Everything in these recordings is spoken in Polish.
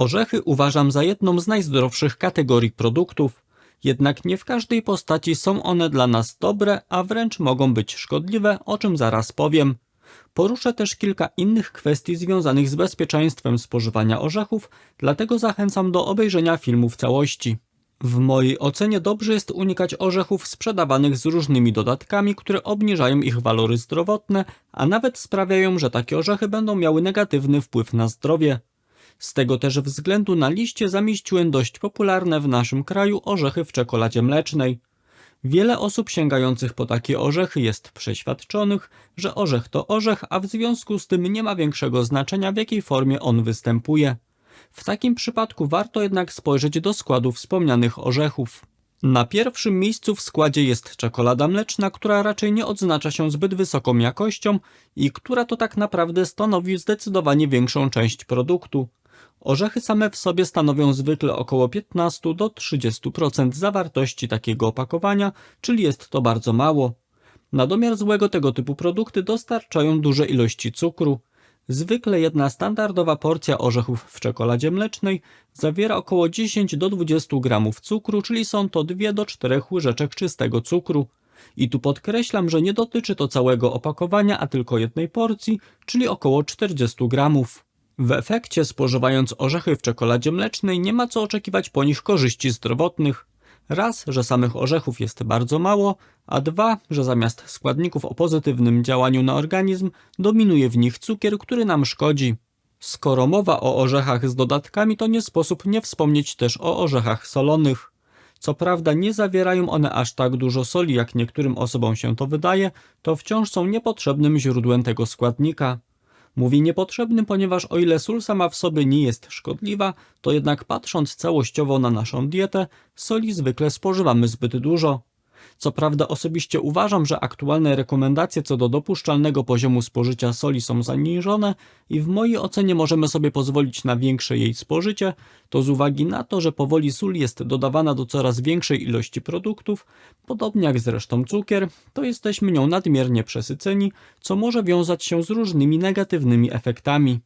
Orzechy uważam za jedną z najzdrowszych kategorii produktów, jednak nie w każdej postaci są one dla nas dobre, a wręcz mogą być szkodliwe, o czym zaraz powiem. Poruszę też kilka innych kwestii związanych z bezpieczeństwem spożywania orzechów, dlatego zachęcam do obejrzenia filmu w całości. W mojej ocenie dobrze jest unikać orzechów sprzedawanych z różnymi dodatkami, które obniżają ich walory zdrowotne, a nawet sprawiają, że takie orzechy będą miały negatywny wpływ na zdrowie. Z tego też względu na liście zamieściłem dość popularne w naszym kraju orzechy w czekoladzie mlecznej. Wiele osób sięgających po takie orzechy jest przeświadczonych, że orzech to orzech, a w związku z tym nie ma większego znaczenia w jakiej formie on występuje. W takim przypadku warto jednak spojrzeć do składu wspomnianych orzechów. Na pierwszym miejscu w składzie jest czekolada mleczna, która raczej nie odznacza się zbyt wysoką jakością i która to tak naprawdę stanowi zdecydowanie większą część produktu. Orzechy same w sobie stanowią zwykle około 15 do 30% zawartości takiego opakowania, czyli jest to bardzo mało. Na domiar złego tego typu produkty dostarczają duże ilości cukru. Zwykle jedna standardowa porcja orzechów w czekoladzie mlecznej zawiera około 10 do 20 gramów cukru, czyli są to 2 do 4 łyżeczek czystego cukru. I tu podkreślam, że nie dotyczy to całego opakowania, a tylko jednej porcji, czyli około 40 gramów. W efekcie spożywając orzechy w czekoladzie mlecznej nie ma co oczekiwać po nich korzyści zdrowotnych. Raz, że samych orzechów jest bardzo mało, a dwa, że zamiast składników o pozytywnym działaniu na organizm dominuje w nich cukier, który nam szkodzi. Skoro mowa o orzechach z dodatkami, to nie sposób nie wspomnieć też o orzechach solonych. Co prawda nie zawierają one aż tak dużo soli, jak niektórym osobom się to wydaje, to wciąż są niepotrzebnym źródłem tego składnika. Mówi niepotrzebnym, ponieważ o ile sól sama w sobie nie jest szkodliwa, to jednak patrząc całościowo na naszą dietę, soli zwykle spożywamy zbyt dużo. Co prawda osobiście uważam, że aktualne rekomendacje co do dopuszczalnego poziomu spożycia soli są zaniżone i w mojej ocenie możemy sobie pozwolić na większe jej spożycie, to z uwagi na to, że powoli sól jest dodawana do coraz większej ilości produktów, podobnie jak zresztą cukier, to jesteśmy nią nadmiernie przesyceni, co może wiązać się z różnymi negatywnymi efektami.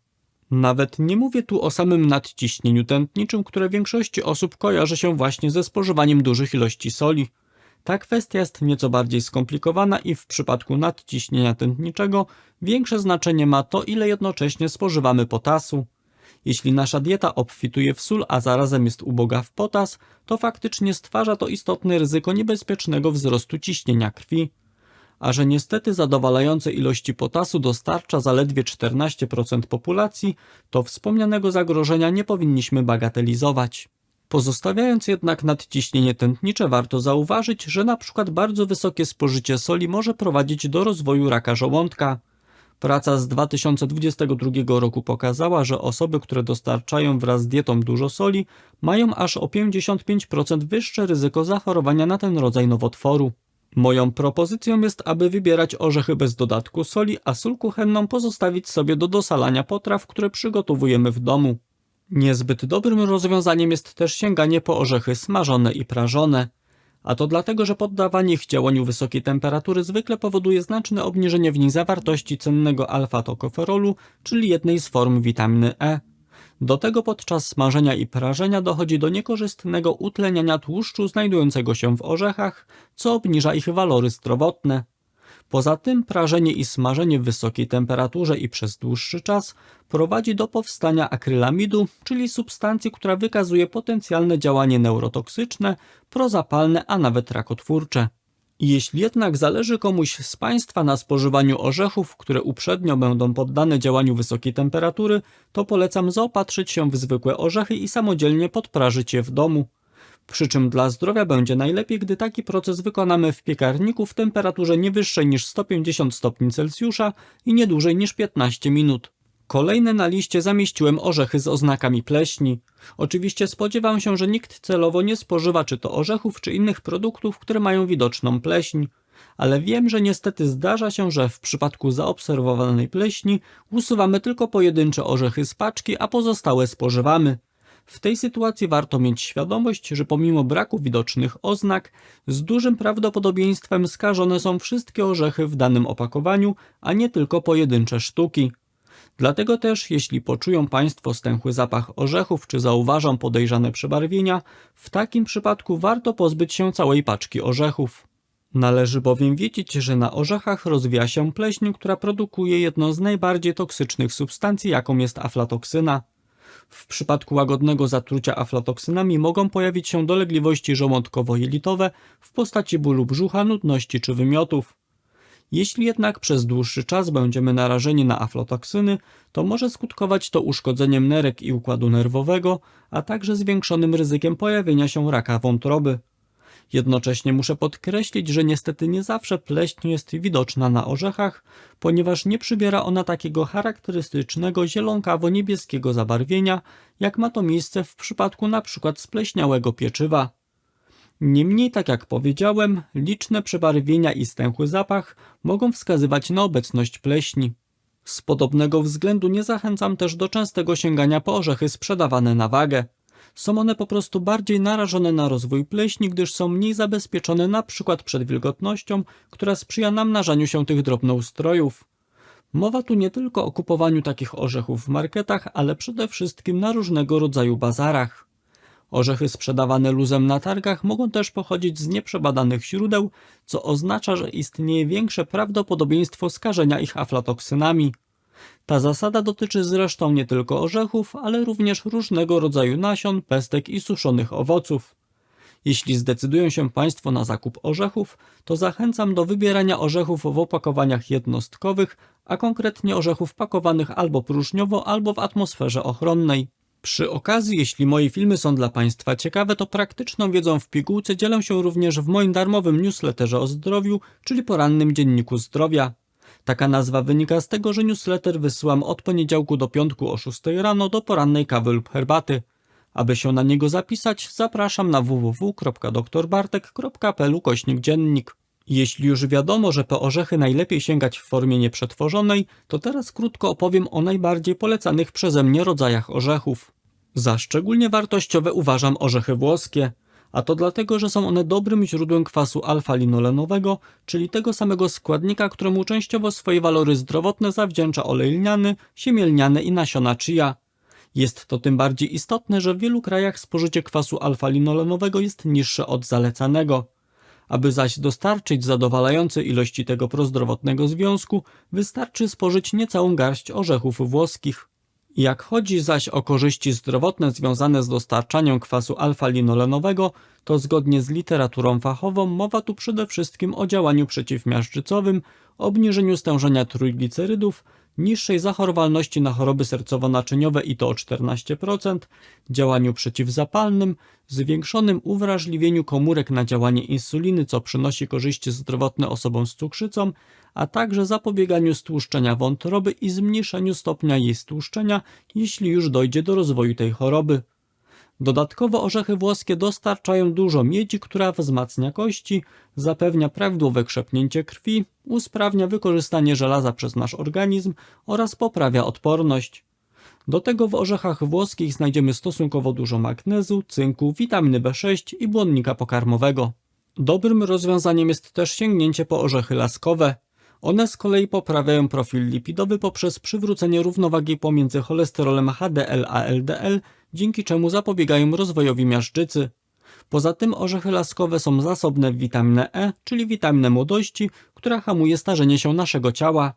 Nawet nie mówię tu o samym nadciśnieniu tętniczym, które większości osób kojarzy się właśnie ze spożywaniem dużych ilości soli. Ta kwestia jest nieco bardziej skomplikowana i w przypadku nadciśnienia tętniczego większe znaczenie ma to, ile jednocześnie spożywamy potasu. Jeśli nasza dieta obfituje w sól, a zarazem jest uboga w potas, to faktycznie stwarza to istotne ryzyko niebezpiecznego wzrostu ciśnienia krwi. A że niestety zadowalające ilości potasu dostarcza zaledwie 14% populacji, to wspomnianego zagrożenia nie powinniśmy bagatelizować. Pozostawiając jednak nadciśnienie tętnicze, warto zauważyć, że przykład bardzo wysokie spożycie soli może prowadzić do rozwoju raka żołądka. Praca z 2022 roku pokazała, że osoby, które dostarczają wraz z dietą dużo soli, mają aż o 55% wyższe ryzyko zachorowania na ten rodzaj nowotworu. Moją propozycją jest, aby wybierać orzechy bez dodatku soli, a sól kuchenną pozostawić sobie do dosalania potraw, które przygotowujemy w domu. Niezbyt dobrym rozwiązaniem jest też sięganie po orzechy smażone i prażone. A to dlatego, że poddawanie ich działaniu wysokiej temperatury zwykle powoduje znaczne obniżenie w nich zawartości cennego alfa-tokoferolu, czyli jednej z form witaminy E. Do tego podczas smażenia i prażenia dochodzi do niekorzystnego utleniania tłuszczu znajdującego się w orzechach, co obniża ich walory zdrowotne. Poza tym prażenie i smażenie w wysokiej temperaturze i przez dłuższy czas prowadzi do powstania akrylamidu, czyli substancji, która wykazuje potencjalne działanie neurotoksyczne, prozapalne, a nawet rakotwórcze. Jeśli jednak zależy komuś z Państwa na spożywaniu orzechów, które uprzednio będą poddane działaniu wysokiej temperatury, to polecam zaopatrzyć się w zwykłe orzechy i samodzielnie podprażyć je w domu. Przy czym dla zdrowia będzie najlepiej, gdy taki proces wykonamy w piekarniku w temperaturze nie wyższej niż 150 stopni Celsjusza i nie dłużej niż 15 minut. Kolejne na liście zamieściłem orzechy z oznakami pleśni. Oczywiście spodziewam się, że nikt celowo nie spożywa czy to orzechów, czy innych produktów, które mają widoczną pleśń. Ale wiem, że niestety zdarza się, że w przypadku zaobserwowanej pleśni usuwamy tylko pojedyncze orzechy z paczki, a pozostałe spożywamy. W tej sytuacji warto mieć świadomość, że pomimo braku widocznych oznak, z dużym prawdopodobieństwem skażone są wszystkie orzechy w danym opakowaniu, a nie tylko pojedyncze sztuki. Dlatego też, jeśli poczują Państwo stęchły zapach orzechów czy zauważą podejrzane przebarwienia, w takim przypadku warto pozbyć się całej paczki orzechów. Należy bowiem wiedzieć, że na orzechach rozwija się pleśń, która produkuje jedną z najbardziej toksycznych substancji, jaką jest aflatoksyna. W przypadku łagodnego zatrucia aflatoksynami mogą pojawić się dolegliwości żołądkowo-jelitowe w postaci bólu brzucha, nudności czy wymiotów. Jeśli jednak przez dłuższy czas będziemy narażeni na aflatoksyny, to może skutkować to uszkodzeniem nerek i układu nerwowego, a także zwiększonym ryzykiem pojawienia się raka wątroby. Jednocześnie muszę podkreślić, że niestety nie zawsze pleśń jest widoczna na orzechach, ponieważ nie przybiera ona takiego charakterystycznego zielonawo-niebieskiego zabarwienia, jak ma to miejsce w przypadku np. spleśniałego pieczywa. Niemniej, tak jak powiedziałem, liczne przebarwienia i stęchły zapach mogą wskazywać na obecność pleśni. Z podobnego względu nie zachęcam też do częstego sięgania po orzechy sprzedawane na wagę. Są one po prostu bardziej narażone na rozwój pleśni, gdyż są mniej zabezpieczone na przykład przed wilgotnością, która sprzyja namnażaniu się tych drobnoustrojów. Mowa tu nie tylko o kupowaniu takich orzechów w marketach, ale przede wszystkim na różnego rodzaju bazarach. Orzechy sprzedawane luzem na targach mogą też pochodzić z nieprzebadanych źródeł, co oznacza, że istnieje większe prawdopodobieństwo skażenia ich aflatoksynami. Ta zasada dotyczy zresztą nie tylko orzechów, ale również różnego rodzaju nasion, pestek i suszonych owoców. Jeśli zdecydują się Państwo na zakup orzechów, to zachęcam do wybierania orzechów w opakowaniach jednostkowych, a konkretnie orzechów pakowanych albo próżniowo, albo w atmosferze ochronnej. Przy okazji, jeśli moje filmy są dla Państwa ciekawe, to praktyczną wiedzą w pigułce dzielę się również w moim darmowym newsletterze o zdrowiu, czyli porannym dzienniku zdrowia. Taka nazwa wynika z tego, że newsletter wysyłam od poniedziałku do piątku o 6 rano do porannej kawy lub herbaty. Aby się na niego zapisać, zapraszam na www.doktorbartek.pl kośnik dziennik. Jeśli już wiadomo, że po orzechy najlepiej sięgać w formie nieprzetworzonej, to teraz krótko opowiem o najbardziej polecanych przeze mnie rodzajach orzechów. Za szczególnie wartościowe uważam orzechy włoskie, a to dlatego, że są one dobrym źródłem kwasu alfa-linolenowego, czyli tego samego składnika, któremu częściowo swoje walory zdrowotne zawdzięcza olej lniany, siemię lniane i nasiona chia. Jest to tym bardziej istotne, że w wielu krajach spożycie kwasu alfa-linolenowego jest niższe od zalecanego. Aby zaś dostarczyć zadowalające ilości tego prozdrowotnego związku, wystarczy spożyć niecałą garść orzechów włoskich. Jak chodzi zaś o korzyści zdrowotne związane z dostarczaniem kwasu alfa-linolenowego, to zgodnie z literaturą fachową mowa tu przede wszystkim o działaniu przeciwmiażdżycowym, obniżeniu stężenia trójglicerydów, niższej zachorowalności na choroby sercowo-naczyniowe i to o 14%, działaniu przeciwzapalnym, zwiększonym uwrażliwieniu komórek na działanie insuliny, co przynosi korzyści zdrowotne osobom z cukrzycą, a także zapobieganiu stłuszczenia wątroby i zmniejszeniu stopnia jej stłuszczenia, jeśli już dojdzie do rozwoju tej choroby. Dodatkowo orzechy włoskie dostarczają dużo miedzi, która wzmacnia kości, zapewnia prawidłowe krzepnięcie krwi, usprawnia wykorzystanie żelaza przez nasz organizm oraz poprawia odporność. Do tego w orzechach włoskich znajdziemy stosunkowo dużo magnezu, cynku, witaminy B6 i błonnika pokarmowego. Dobrym rozwiązaniem jest też sięgnięcie po orzechy laskowe. One z kolei poprawiają profil lipidowy poprzez przywrócenie równowagi pomiędzy cholesterolem HDL a LDL, dzięki czemu zapobiegają rozwojowi miażdżycy. Poza tym orzechy laskowe są zasobne w witaminę E, czyli witaminę młodości, która hamuje starzenie się naszego ciała.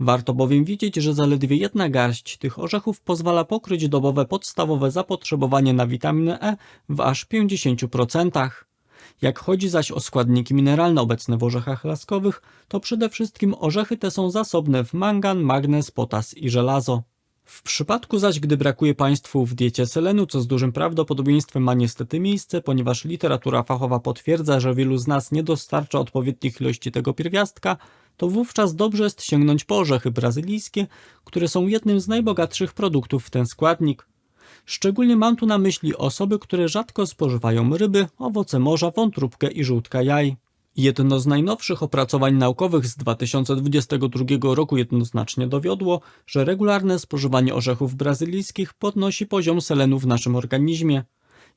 Warto bowiem wiedzieć, że zaledwie jedna garść tych orzechów pozwala pokryć dobowe podstawowe zapotrzebowanie na witaminę E w aż 50%. Jak chodzi zaś o składniki mineralne obecne w orzechach laskowych, to przede wszystkim orzechy te są zasobne w mangan, magnez, potas i żelazo. W przypadku zaś, gdy brakuje Państwu w diecie selenu, co z dużym prawdopodobieństwem ma niestety miejsce, ponieważ literatura fachowa potwierdza, że wielu z nas nie dostarcza odpowiednich ilości tego pierwiastka, to wówczas dobrze jest sięgnąć po orzechy brazylijskie, które są jednym z najbogatszych produktów w ten składnik. Szczególnie mam tu na myśli osoby, które rzadko spożywają ryby, owoce morza, wątróbkę i żółtka jaj. Jedno z najnowszych opracowań naukowych z 2022 roku jednoznacznie dowiodło, że regularne spożywanie orzechów brazylijskich podnosi poziom selenu w naszym organizmie.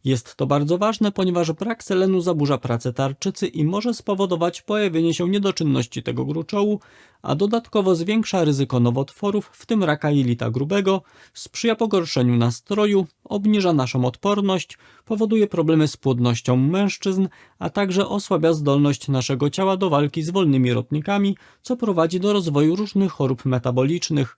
Jest to bardzo ważne, ponieważ brak selenu zaburza pracę tarczycy i może spowodować pojawienie się niedoczynności tego gruczołu, a dodatkowo zwiększa ryzyko nowotworów, w tym raka jelita grubego, sprzyja pogorszeniu nastroju, obniża naszą odporność, powoduje problemy z płodnością mężczyzn, a także osłabia zdolność naszego ciała do walki z wolnymi rotnikami, co prowadzi do rozwoju różnych chorób metabolicznych.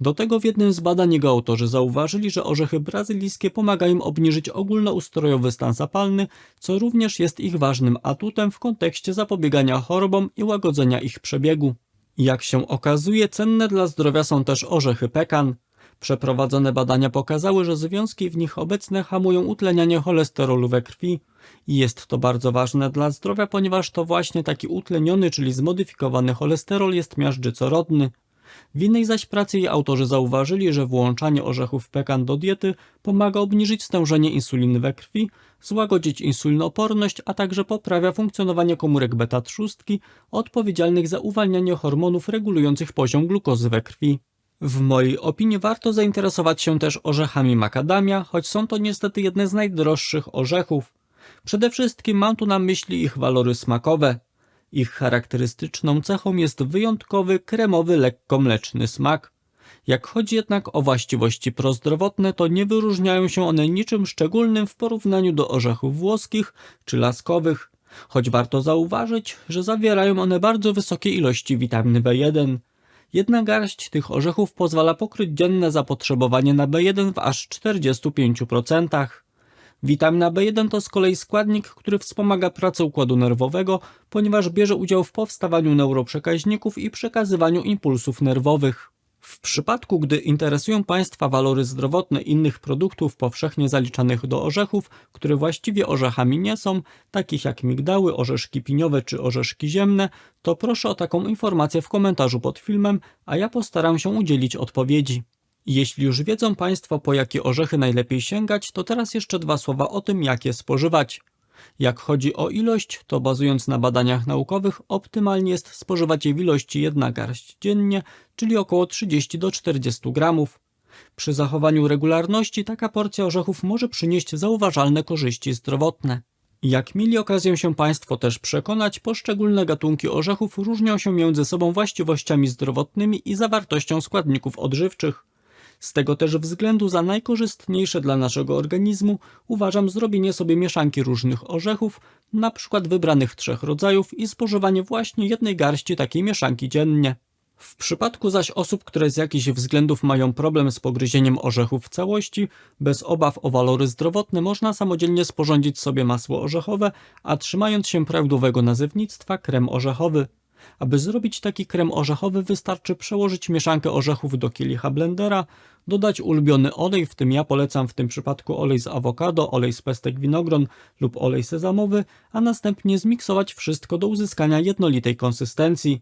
Do tego w jednym z badań jego autorzy zauważyli, że orzechy brazylijskie pomagają obniżyć ogólnoustrojowy stan zapalny, co również jest ich ważnym atutem w kontekście zapobiegania chorobom i łagodzenia ich przebiegu. Jak się okazuje, cenne dla zdrowia są też orzechy pekan. Przeprowadzone badania pokazały, że związki w nich obecne hamują utlenianie cholesterolu we krwi. I jest to bardzo ważne dla zdrowia, ponieważ to właśnie taki utleniony, czyli zmodyfikowany cholesterol jest miażdżycorodny. W innej zaś pracy jej autorzy zauważyli, że włączanie orzechów pekan do diety pomaga obniżyć stężenie insuliny we krwi, złagodzić insulinoporność, a także poprawia funkcjonowanie komórek beta-trzustki odpowiedzialnych za uwalnianie hormonów regulujących poziom glukozy we krwi. W mojej opinii warto zainteresować się też orzechami makadamia, choć są to niestety jedne z najdroższych orzechów. Przede wszystkim mam tu na myśli ich walory smakowe. Ich charakterystyczną cechą jest wyjątkowy, kremowy, lekko mleczny smak. Jak chodzi jednak o właściwości prozdrowotne, to nie wyróżniają się one niczym szczególnym w porównaniu do orzechów włoskich czy laskowych, choć warto zauważyć, że zawierają one bardzo wysokie ilości witaminy B1. Jedna garść tych orzechów pozwala pokryć dzienne zapotrzebowanie na B1 w aż 45%. Witamina B1 to z kolei składnik, który wspomaga pracę układu nerwowego, ponieważ bierze udział w powstawaniu neuroprzekaźników i przekazywaniu impulsów nerwowych. W przypadku, gdy interesują Państwa walory zdrowotne innych produktów powszechnie zaliczanych do orzechów, które właściwie orzechami nie są, takich jak migdały, orzeszki piniowe czy orzeszki ziemne, to proszę o taką informację w komentarzu pod filmem, a ja postaram się udzielić odpowiedzi. Jeśli już wiedzą Państwo po jakie orzechy najlepiej sięgać, to teraz jeszcze dwa słowa o tym, jak je spożywać. Jak chodzi o ilość, to bazując na badaniach naukowych, optymalnie jest spożywać je w ilości 1 garść dziennie, czyli około 30 do 40 gramów. Przy zachowaniu regularności taka porcja orzechów może przynieść zauważalne korzyści zdrowotne. Jak mieli okazję się Państwo też przekonać, poszczególne gatunki orzechów różnią się między sobą właściwościami zdrowotnymi i zawartością składników odżywczych. Z tego też względu za najkorzystniejsze dla naszego organizmu uważam zrobienie sobie mieszanki różnych orzechów, na przykład wybranych trzech rodzajów i spożywanie właśnie jednej garści takiej mieszanki dziennie. W przypadku zaś osób, które z jakichś względów mają problem z pogryzieniem orzechów w całości, bez obaw o walory zdrowotne można samodzielnie sporządzić sobie masło orzechowe, a trzymając się prawidłowego nazewnictwa krem orzechowy. Aby zrobić taki krem orzechowy wystarczy przełożyć mieszankę orzechów do kielicha blendera, dodać ulubiony olej, w tym ja polecam w tym przypadku olej z awokado, olej z pestek winogron lub olej sezamowy, a następnie zmiksować wszystko do uzyskania jednolitej konsystencji.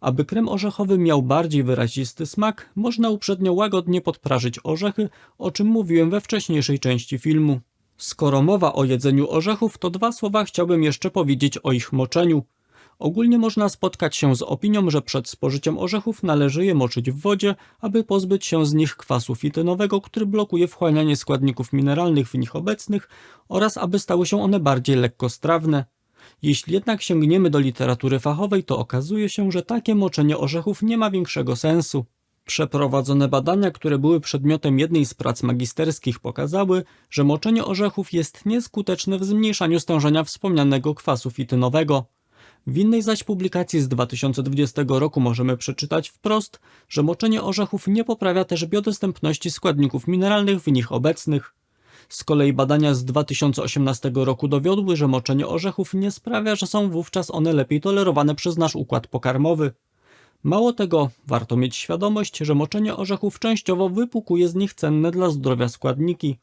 Aby krem orzechowy miał bardziej wyrazisty smak, można uprzednio łagodnie podprażyć orzechy, o czym mówiłem we wcześniejszej części filmu. Skoro mowa o jedzeniu orzechów, to dwa słowa chciałbym jeszcze powiedzieć o ich moczeniu. Ogólnie można spotkać się z opinią, że przed spożyciem orzechów należy je moczyć w wodzie, aby pozbyć się z nich kwasu fitynowego, który blokuje wchłanianie składników mineralnych w nich obecnych oraz aby stały się one bardziej lekkostrawne. Jeśli jednak sięgniemy do literatury fachowej, to okazuje się, że takie moczenie orzechów nie ma większego sensu. Przeprowadzone badania, które były przedmiotem jednej z prac magisterskich, pokazały, że moczenie orzechów jest nieskuteczne w zmniejszaniu stężenia wspomnianego kwasu fitynowego. W innej zaś publikacji z 2020 roku możemy przeczytać wprost, że moczenie orzechów nie poprawia też biodostępności składników mineralnych w nich obecnych. Z kolei badania z 2018 roku dowiodły, że moczenie orzechów nie sprawia, że są wówczas one lepiej tolerowane przez nasz układ pokarmowy. Mało tego, warto mieć świadomość, że moczenie orzechów częściowo wypukuje z nich cenne dla zdrowia składniki.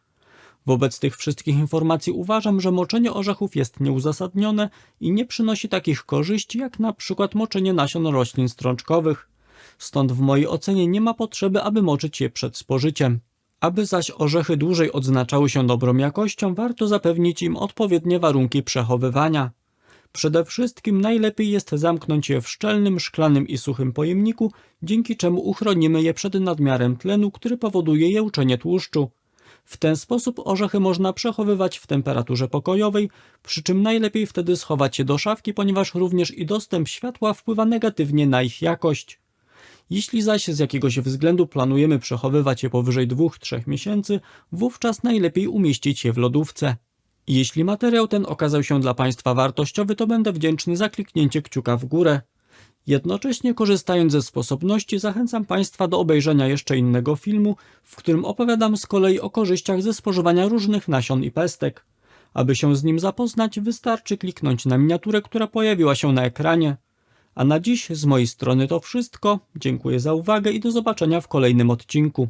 Wobec tych wszystkich informacji uważam, że moczenie orzechów jest nieuzasadnione i nie przynosi takich korzyści jak na przykład moczenie nasion roślin strączkowych. Stąd w mojej ocenie nie ma potrzeby, aby moczyć je przed spożyciem. Aby zaś orzechy dłużej odznaczały się dobrą jakością, warto zapewnić im odpowiednie warunki przechowywania. Przede wszystkim najlepiej jest zamknąć je w szczelnym, szklanym i suchym pojemniku, dzięki czemu uchronimy je przed nadmiarem tlenu, który powoduje jełczenie tłuszczu. W ten sposób orzechy można przechowywać w temperaturze pokojowej, przy czym najlepiej wtedy schować je do szafki, ponieważ również i dostęp światła wpływa negatywnie na ich jakość. Jeśli zaś z jakiegoś względu planujemy przechowywać je powyżej 2-3 miesięcy, wówczas najlepiej umieścić je w lodówce. Jeśli materiał ten okazał się dla Państwa wartościowy, to będę wdzięczny za kliknięcie kciuka w górę. Jednocześnie korzystając ze sposobności zachęcam Państwa do obejrzenia jeszcze innego filmu, w którym opowiadam z kolei o korzyściach ze spożywania różnych nasion i pestek. Aby się z nim zapoznać, wystarczy kliknąć na miniaturę, która pojawiła się na ekranie. A na dziś z mojej strony to wszystko. Dziękuję za uwagę i do zobaczenia w kolejnym odcinku.